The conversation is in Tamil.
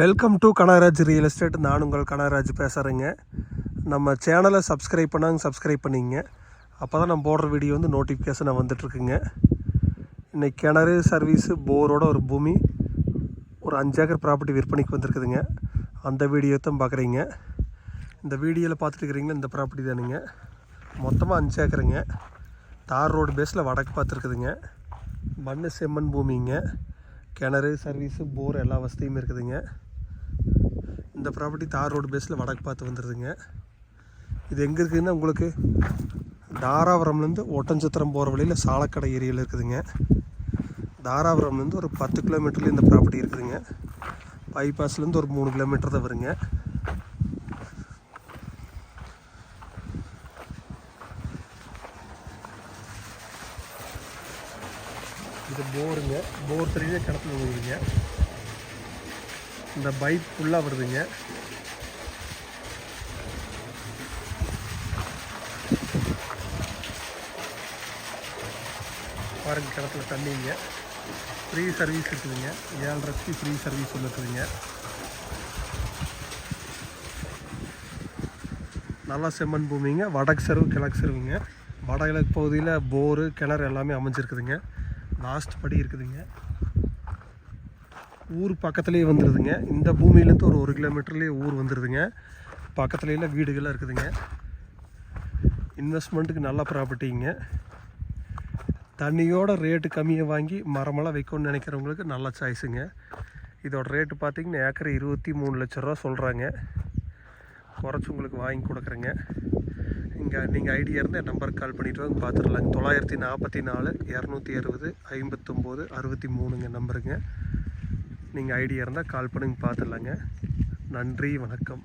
Welcome to Kanagaraj real estate நான் உங்கள் கனகராஜ் பேசுகிறேங்க நம்ம சேனலை சப்ஸ்கிரைப் பண்ணாங்க சப்ஸ்கிரைப் பண்ணிங்க. அப்போ தான் நம்ம போடுற வீடியோ வந்து நோட்டிஃபிகேஷனாக வந்துட்டுருக்குங்க. இன்றைக்கி கிணறு சர்வீஸு போரோட ஒரு பூமி ஒரு அஞ்சு ஏக்கர் ப்ராப்பர்ட்டி விற்பனைக்கு வந்திருக்குதுங்க. அந்த வீடியோ தான் பார்க்குறீங்க இந்த வீடியோவில் பார்த்துட்டு இருக்கிறீங்களா இந்த ப்ராப்பர்ட்டி தானுங்க. மொத்தமாக அஞ்சு ஏக்கருங்க. தார் ரோடு பேஸில் வடக்கு பார்த்துருக்குதுங்க. மண் செம்மண் பூமிங்க. கிணறு சர்வீஸு போர் எல்லா வசதியும் இருக்குதுங்க. இந்த ப்ராப்பர்ட்டி தார் ரோடு பேஸில் வடக்கு பார்த்து வந்துடுதுங்க இது எங்கே இருக்குதுன்னா உங்களுக்கு தாராபுரம்லேருந்து ஒட்டஞ்சத்திரம் போகிற வழியில் சாலக்கடை ஏரியாவில் இருக்குதுங்க. தாராபுரம்லேருந்து ஒரு பத்து கிலோமீட்டரில் இந்த ப்ராப்பர்ட்டி இருக்குதுங்க. பைபாஸ்லேருந்து ஒரு மூணு கிலோமீட்டர் தான் வருங்க. இது போருங்க போர் தெரியுது? கிணத்துல விழுகுதுங்க. இந்த பைப் ஃபுல்லாக வருதுங்க. பாருங்க கிணத்துல தண்ணிங்க. ஃப்ரீ சர்வீஸ் இருக்குதுங்க. ஏழரைக்கு ஃப்ரீ சர்வீஸ் இருக்குதுங்க நல்லா செம்மண் பூமிங்க. வடக்கு செருவு கிழக்கு செருவுங்க. வடகிழக்கு பகுதியில் போரு கிணறு எல்லாமே அமைஞ்சிருக்குதுங்க. லாஸ்ட் படி இருக்குதுங்க. ஊர் பக்கத்துலேயே வந்துடுதுங்க இந்த பூமியிலேருந்து ஒரு ஒரு கிலோமீட்டர்லேயே ஊர் வந்துடுதுங்க பக்கத்துலலாம் வீடுகள்லாம் இருக்குதுங்க. இன்வெஸ்ட்மெண்ட்டுக்கு நல்ல ப்ராப்பர்ட்டிங்க தண்ணியோட ரேட்டு கம்மியாக வாங்கி மரமெல்லாம் வைக்கணும்னு நினைக்கிறவங்களுக்கு நல்ல சாய்ஸுங்க இதோட ரேட்டு பார்த்தீங்கன்னா ஏக்கர் இருபத்தி மூணு லட்ச ரூபா சொல்கிறாங்க குறைச்சி உங்களுக்கு வாங்கி கொடுக்குறேங்க. இங்கே நீங்கள் ஐடியா இருந்தால் நம்பருக்கு கால் பண்ணிட்டு வாங்க பார்த்துடலாங்க. தொள்ளாயிரத்தி நாற்பத்தி நாலு இரநூத்தி அறுபது ஐம்பத்தொம்போது அறுபத்தி மூணுங்க நம்பருங்க நீங்கள் ஐடியா இருந்தால் கால் பண்ணுங்க பார்த்துடலாங்க. நன்றி வணக்கம்.